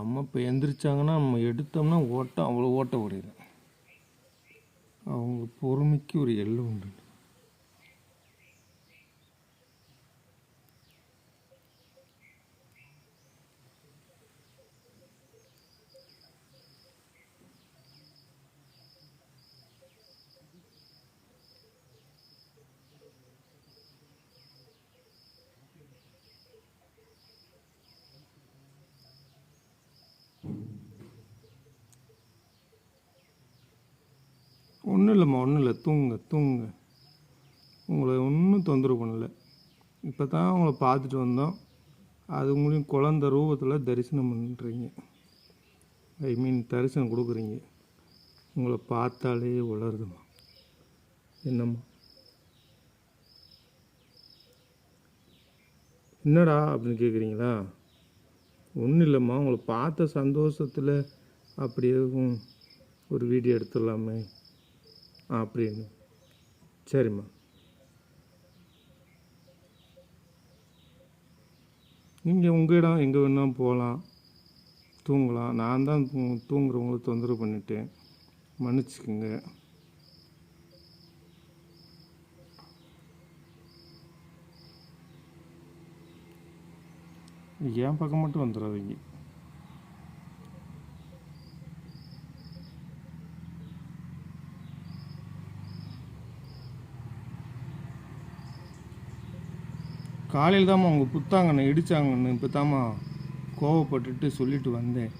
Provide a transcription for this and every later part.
அம்மா இப்போ எந்திரிச்சாங்கன்னா நம்ம எடுத்தோம்னா ஓட்டம் அவ்வளோ ஓட்ட ஓடிடும் அவங்க பொறுமைக்கு ஒரு எல்லை உண்டு. ஒன்றும் இல்லைம்மா ஒன்றும் இல்லை. தூங்குங்க தூங்குங்க. உங்களை ஒன்றும் தொந்தரவு பண்ணலை. இப்போ தான் உங்களை பார்த்துட்டு வந்தோம். அது உங்களையும் குழந்த ரூபத்தில் தரிசனம் பண்ணுறீங்க ஐ மீன் தரிசனம் கொடுக்குறீங்க. உங்களை பார்த்தாலே வளருதுமா என்னம்மா? என்னடா அப்படின்னு கேட்குறீங்களா ஒன்றும் இல்லைம்மா. உங்களை பார்த்த சந்தோஷத்தில் அப்படியே ஒரு வீடியோ எடுத்துடலாமே. அப்படின்னு. சரிம்மா. நீங்கள் உங்கள் இடம் எங்கே வேணால் போகலாம் தூங்கலாம். நான் தான் தூ- தூங்குறவங்கள தொந்தரவு பண்ணிட்டேன். மன்னிச்சுக்குங்க. என் பக்கம் மட்டும் வந்துடாதீங்க. காலையில் தாம்மா அவங்க புத்தாங்கண்ணே இடிச்சாங்கன்னு இப்போ தாம்மா கோவப்பட்டுட்டு சொல்லிட்டு வந்தேன்.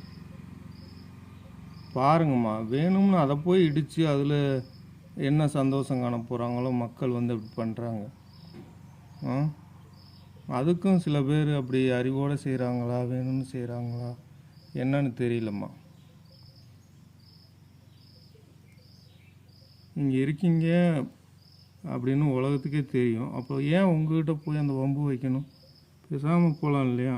பாருங்கம்மா வேணும்னு அதை போய் இடித்து அதில் என்ன சந்தோஷம் காண போகிறாங்களோ மக்கள் வந்து அப்படி பண்ணுறாங்க ஆ? அதுக்கும் சில பேர் அப்படி அறிவோடு செய்கிறாங்களா வேணும்னு செய்கிறாங்களா என்னன்னு தெரியலம்மா. இங்கே இருக்கீங்க அப்படின்னு உலகத்துக்கே தெரியும். அப்போ ஏன் உங்ககிட்ட போய் அந்த வம்பு வைக்கணும்? பேசாமல் போகலாம் இல்லையா?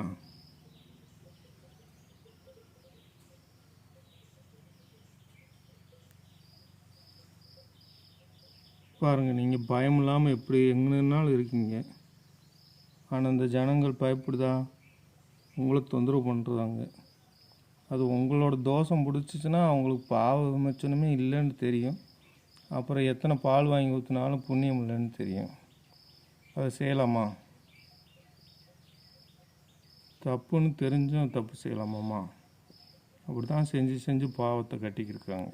பாருங்கள் நீங்கள் பயம் இல்லாமல் எப்படி எங்கன்னாலும் இருக்கீங்க. ஆனால் இந்த ஜனங்கள் பயப்படுதா? உங்களை தொந்தரவு பண்ணுறாங்க அது உங்களோட தோஷம் பிடிச்சிச்சின்னா அவங்களுக்கு பாவ விமர்சனமே இல்லைன்னு தெரியும். அப்புறம் எத்தனை பால் வாங்கி ஊற்றினாலும் புண்ணியம் இல்லைன்னு தெரியும். அதை செய்யலாமா? தப்புன்னு தெரிஞ்சும் தப்பு செய்யலாமாம்மா? அப்படி தான் செஞ்சு செஞ்சு பாவத்தை கட்டிக்கிருக்காங்க.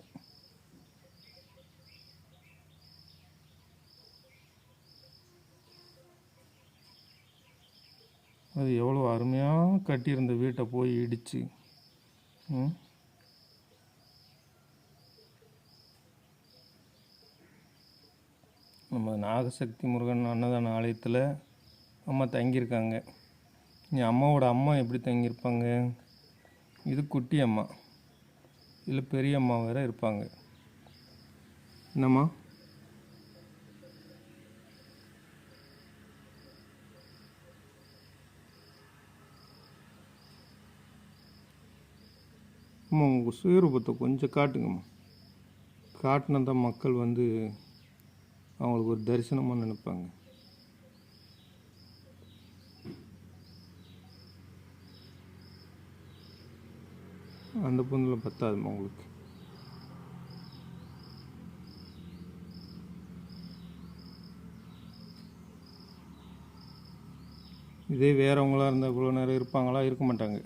அது எவ்வளோ அருமையாக கட்டியிருந்த வீட்டை போய் இடித்து ம்? நம்ம நாகசக்தி முருகன் அன்னதான ஆலயத்தில் அம்மா தங்கியிருக்காங்க. இங்கே அம்மாவோட அம்மா எப்படி தங்கியிருப்பாங்க? இது குட்டி அம்மா. இதில் பெரிய அம்மா வேறு இருப்பாங்க. என்னம்மா? அம்மா உங்கள் சுயரூபத்தை கொஞ்சம் காட்டுங்கம்மா. காட்டினா தான் மக்கள் வந்து அவங்களுக்கு ஒரு தரிசனமாக நினைப்பாங்க. அந்த பொண்ணில் பத்தாதுமா உங்களுக்கு? இதே வேறவங்களாக இருந்தால் இவ்வளோ நேரம் இருப்பாங்களா? இருக்க மாட்டாங்க.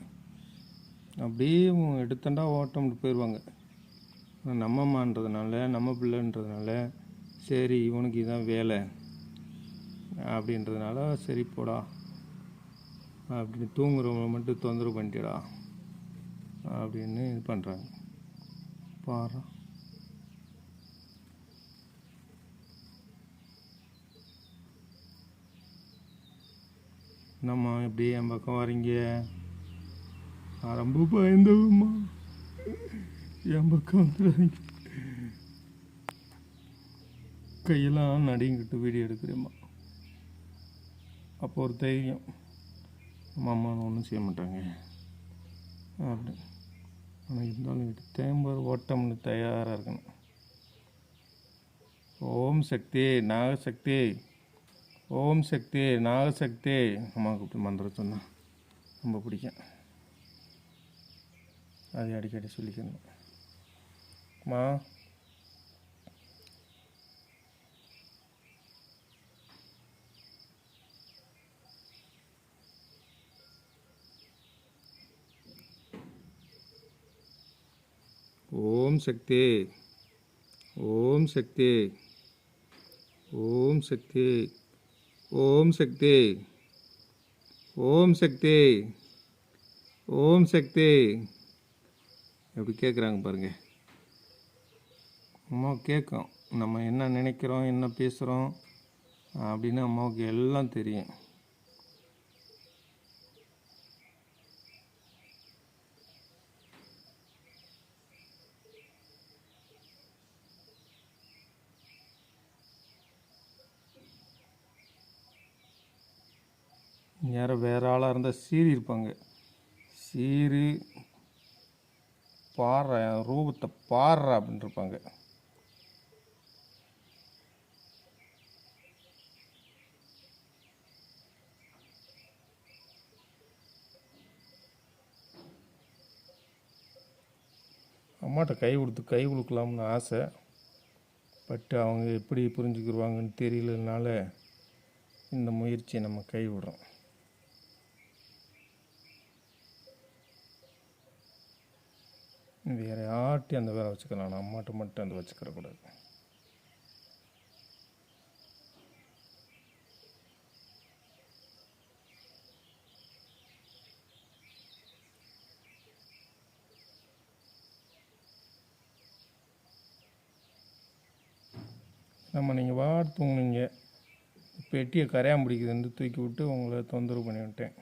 அப்படியே எடுத்தண்டா ஓட்டம்ட்டு போயிடுவாங்க. நம்மம்மான்றதுனால நம்ம பிள்ளைன்றதுனால சரி இவனுக்கு இதுதான் வேலை. அப்படின்றதுனால சரி போடா. அப்படின்னு தூங்குறவங்களை மட்டும் தொந்தரவு பண்ணிட்டடா அப்படின்னு இது பண்ணுறாங்க பாரு. என்னம்மா எப்படி என் பக்கம் வரீங்க? நான் ரொம்ப பயந்தவம்மா. என் பக்கம் வந்துடுறீங்க கையெல்லாம் நடுங்கிட்டு வீடியோ எடுக்கிறேம்மா. அப்போ ஒரு தைரியம். அம்மா ஒன்றும் செய்ய மாட்டாங்க. அப்படி. ஆனால் இருந்தாலும் இது தேம்பர் ஓட்டம்னு தயாராக இருக்கணும். ஓம் சக்தி நாகசக்தி. ஓம் சக்தி நாகசக்தி. அம்மா கூப்பிட்டு மந்திரம் சொன்னால் ரொம்ப பிடிக்கும். அதை அடிக்கடி சொல்லிக்கணும். மா ஓம் சக்தி. ஓம் சக்தி. ஓம் சக்தி. ஓம் சக்தி. ஓம் சக்தி. ஓம் சக்தி. எப்படி கேட்குறாங்க பாருங்க. அம்மா கேட்கும் நம்ம என்ன நினைக்கிறோம் என்ன பேசுகிறோம் அப்படின்னு அம்மாவுக்கு எல்லாம் தெரியும். யாரோ வேறு ஆளாக இருந்தால் சீறி இருப்பாங்க. சீறி பாடுற ரூபத்தை பாடுற அப்படின்னு இருப்பாங்க. அம்மாட்ட கை கொடுத்து கை கொடுக்கலாம்னு ஆசை. பட் அவங்க எப்படி புரிஞ்சுக்கிடுவாங்கன்னு தெரியலனால இந்த முயற்சியை நம்ம கை வேறு யார்ட்டையும் அந்த வேலை வச்சுக்கலாம் நான் அம்மாட்ட மட்டும் அந்த வச்சுக்கிற கூடாது. நம்ம நீங்கள் வாடு தூங்குனீங்க பெட்டியை கரையான் பிடிக்குதுன்னு தூக்கி விட்டு உங்களை தொந்தரவு பண்ணிவிட்டேன்